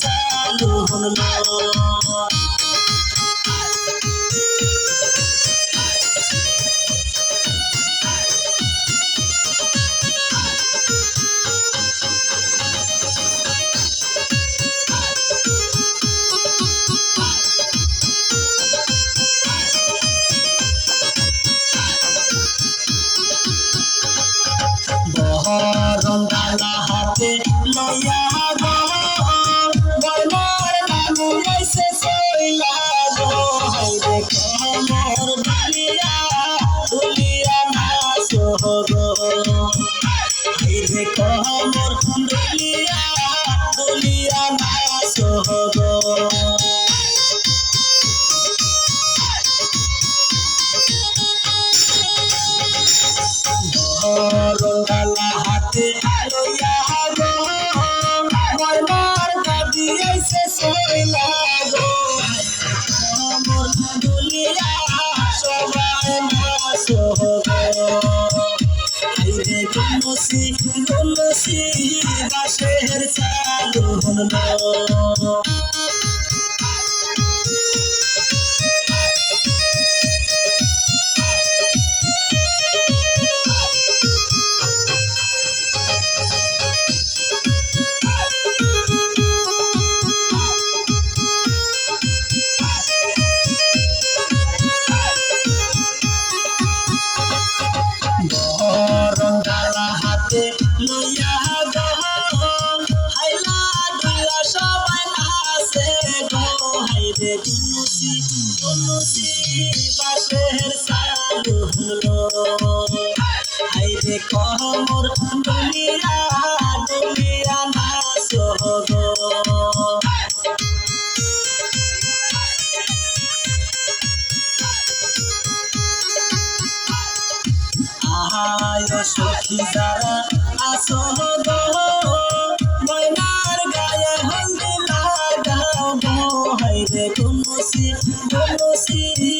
চালু হলো the mall. তুলসী তুলসী বাসের সায়া ডুবলো আহায় সখী যারা বলো শ্রী